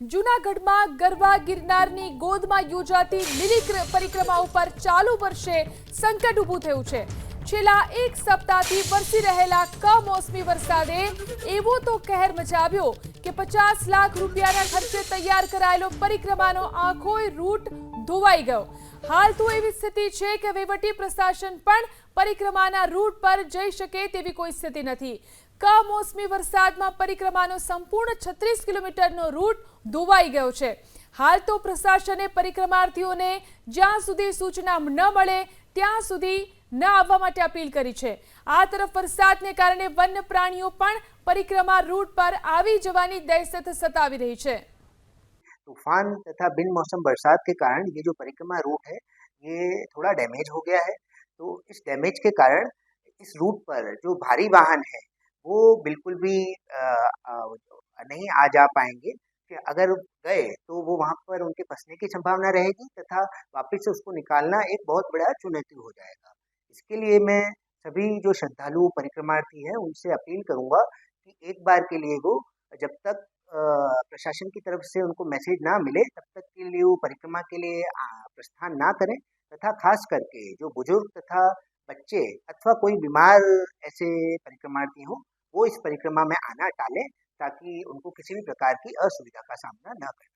જૂનાગઢમાં ગરબા ગિરનારની ગોદમાં યોજાતી લીલી પરિક્રમા ઉપર ચાલુ વર્ષે સંકટ ઊભું થયું છે. છેલ્લા એક સપ્તાહથી વરસી રહેલા કમોસમી વરસાદે એવો તો કહેર મચાવ્યો કે પચાસ લાખ રૂપિયાના ખર્ચે તૈયાર કરાયેલો પરિક્રમાનો આખોય રૂટ ધોવાઈ ગયો. હાલ તો એવી સ્થિતિ છે કે વહીવટી પ્રશાસન પણ પરિક્રમાના રૂટ પર જઈ શકે તેવી કોઈ સ્થિતિ નથી. કમોસમી વરસાદમાં પરિક્રમાનો સંપૂર્ણ છત્રીસ કિલોમીટરનો રૂટ ધોવાઈ ગયો છે હાલ તો પ્રશાસને પરિક્રમાર્થીઓને જ્યાં સુધી સૂચના ન મળે ત્યાં સુધી ન આવવા માટે અપીલ કરી છે આ તરફ વરસાદને કારણે વન્ય પ્રાણીઓ પણ પરિક્રમા રૂટ પર આવી જવાની દહેશત સતાવી રહી છે तूफान तथा बिन मौसम बरसात के कारण ये जो परिक्रमा रूट है ये थोड़ा डैमेज हो गया है तो इस डैमेज के कारण इस रूट पर जो भारी वाहन है वो बिल्कुल भी अ, अ, नहीं आ जा पाएँगे। अगर गए तो वो वहाँ पर उनके फंसने की संभावना रहेगी तथा वापस से उसको निकालना एक बहुत बड़ा चुनौती हो जाएगा। इसके लिए मैं सभी जो श्रद्धालु परिक्रमार्थी हैं उनसे अपील करूँगा कि एक बार के लिए वो जब तक प्रशासन की तरफ़ से उनको मैसेज ना मिले तब तक के लिए वो परिक्रमा के लिए प्रस्थान ना करें तथा खास करके जो बुज़ुर्ग तथा बच्चे अथवा कोई बीमार ऐसे परिक्रमार्थी हो वो इस परिक्रमा में आना टालें ताकि उनको किसी भी प्रकार की असुविधा का सामना न करना